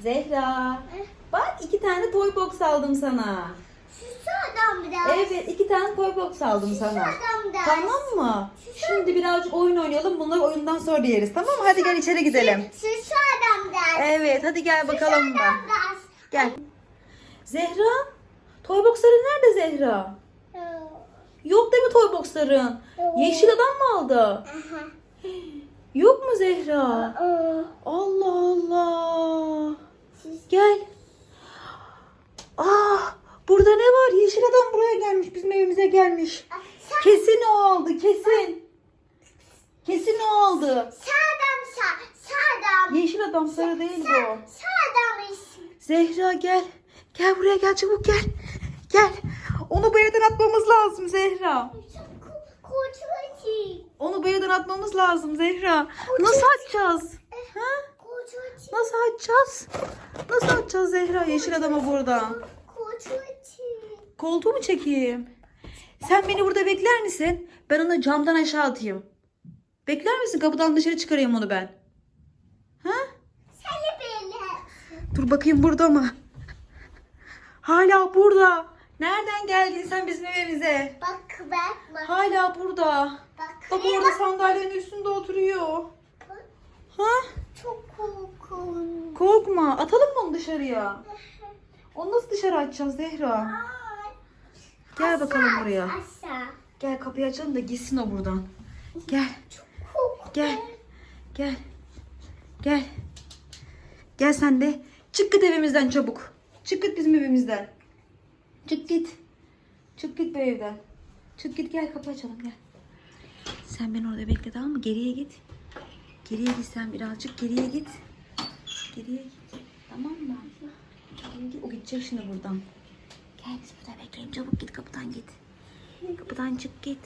Zehra. Bak iki tane toy box aldım sana. Süslü adam biraz. Evet iki tane toy box aldım sana. adam biraz. Tamam mı? Şimdi birazcık oyun oynayalım. Bunları oyundan sonra yeriz. Tamam mı? Hadi gel içeri gidelim. Süslü adam biraz. Evet hadi gel bakalım Süslü da. adam biraz. Gel. Zehra. Toy boxların nerede Zehra? Yok değil mi toy boxların? Yeşil adam mı aldı? Aha. Yok mu Zehra? Allah. Süs- Gel. Ah, burada ne var? Yeşil adam buraya gelmiş. Bizim evimize gelmiş. Sen, Kesin o kesin. Kesin o aldı. sağdan sağ. Sağdan. Yeşil adam sarı değil bu. Sağdan isim. Zehra gel. Gel buraya gel çabuk gel. Gel. Onu bu evden atmamız lazım Zehra. Koçuçi. Onu bu evden atmamız lazım Zehra. Nasıl atacağız? Ha? Koçuçi. Nasıl atacağız? Nasıl atacağız Zehra yeşil adamı buradan? Koçuçi. Koltuğu mu çekeyim? Sen beni burada bekler misin? Ben onu camdan aşağı atayım. Bekler misin? Kapıdan dışarı çıkarayım onu ben. Ha? Seni böyle. Dur bakayım burada mı? Hala burada. Nereden geldin sen bizim evimize? Bak bak bak. Hala burada. Bak. Bak orada sandalyenin üstünde oturuyor. Ha? Çok korkunç. Korkma. Atalım mı onu dışarıya? Onu nasıl dışarı atacağız Zehra? Gel bakalım buraya. Aşağı. Gel kapıyı açalım da gitsin o buradan. Gel. Gel. Gel. Gel. Gel sen de. Çık git evimizden çabuk. Çık git bizim evimizden. Çık git. Çık git bu evden. Çık git gel kapı açalım gel. Sen beni orada bekle tamam mı? Geriye git. Geriye git sen birazcık geriye git. Geriye git. Tamam mı? O gidecek şimdi buradan. Gel biz burada bekleyelim. Çabuk git kapıdan git. Kapıdan çık git.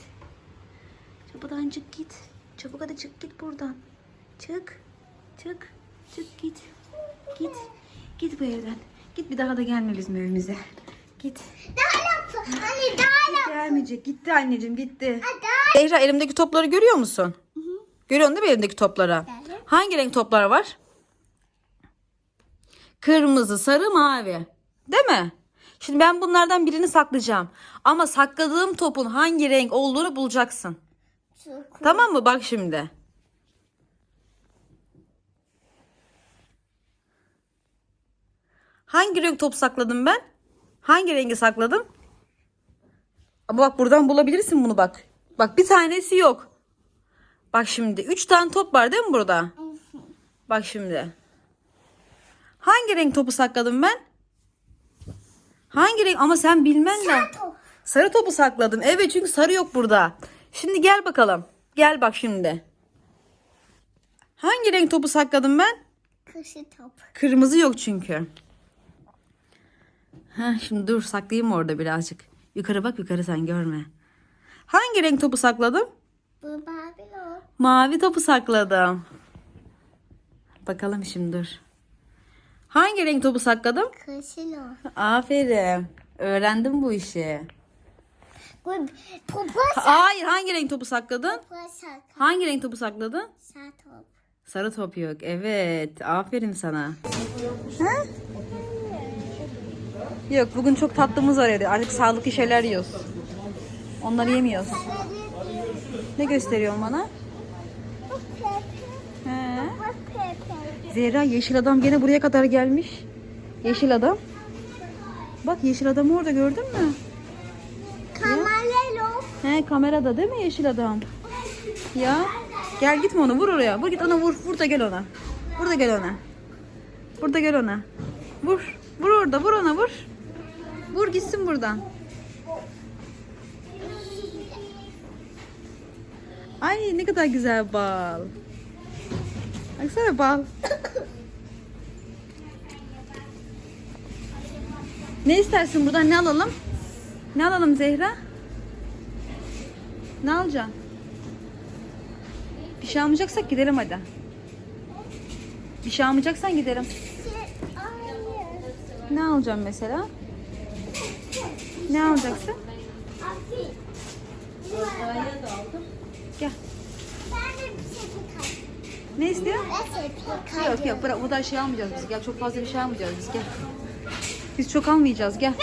Kapıdan çık git. Çabuk hadi çık git buradan. Çık. Çık. Çık git. Git. Git bu evden. Git bir daha da gelme bizim evimize. Git. Daha yaptı. Anne daha yaptı. Gelmeyecek. Gitti anneciğim gitti. Zehra elimdeki topları görüyor musun? Görüyorsun değil mi elimdeki topları? Evet. Hangi renk toplar var? Kırmızı, sarı, mavi. Değil mi? Şimdi ben bunlardan birini saklayacağım. Ama sakladığım topun hangi renk olduğunu bulacaksın. Çok Tamam mı? Bak şimdi. Hangi renk top sakladım ben? Hangi rengi sakladım? Ama bak buradan bulabilirsin bunu bak. Bak bir tanesi yok. Bak şimdi. Üç tane top var değil mi burada? Bak şimdi. Hangi renk topu sakladım ben? Hangi renk? Ama sen bilmen lazım. top. Sarı topu sakladım. Evet çünkü sarı yok burada. Şimdi gel bakalım. Gel bak şimdi. Hangi renk topu sakladım ben? Kışı top. Kırmızı yok çünkü. Ha, şimdi dur saklayayım orada birazcık. Yukarı bak yukarı sen görme. Hangi renk topu sakladım? Bu Babylon. Mavi topu sakladım. Bakalım şimdi dur. Hangi renk topu sakladım? Kışılo. Aferin. Öğrendim bu işi. Bu popo Hayır hangi renk topu sakladın? sak. Hangi renk topu sakladın? Sağ top. Sarı top yok. Evet. Aferin sana. Ha? Yok bugün çok tatlımız var evde. Artık sağlıklı şeyler yiyoruz. Onları yemiyoruz. Ne gösteriyorsun bana? Pepe. He. Zehra yeşil adam gene buraya kadar gelmiş. Yeşil adam. Bak yeşil adamı orada gördün mü? Kamalelo. He kamerada değil mi yeşil adam? Ya. Gel gitme onu vur oraya. Vur git ona vur. Vur da gel ona. Vur da gel ona. Vur da gel ona. Vur. Vur orada vur ona vur. Vur gitsin buradan. Ay ne kadar güzel bal. Baksana bal. Ne istersin buradan ne alalım? Ne alalım Zehra? Ne alacaksın? Bir şey almayacaksak gidelim hadi. Bir şey almayacaksan gidelim. Ne alacağım mesela? Ne alacaksın? Gel. Ben de bir şey. Ne istiyor? Yok yok bırak kadar şey almayacağız biz. Gel çok fazla bir şey almayacağız biz gel. Biz çok almayacağız gel.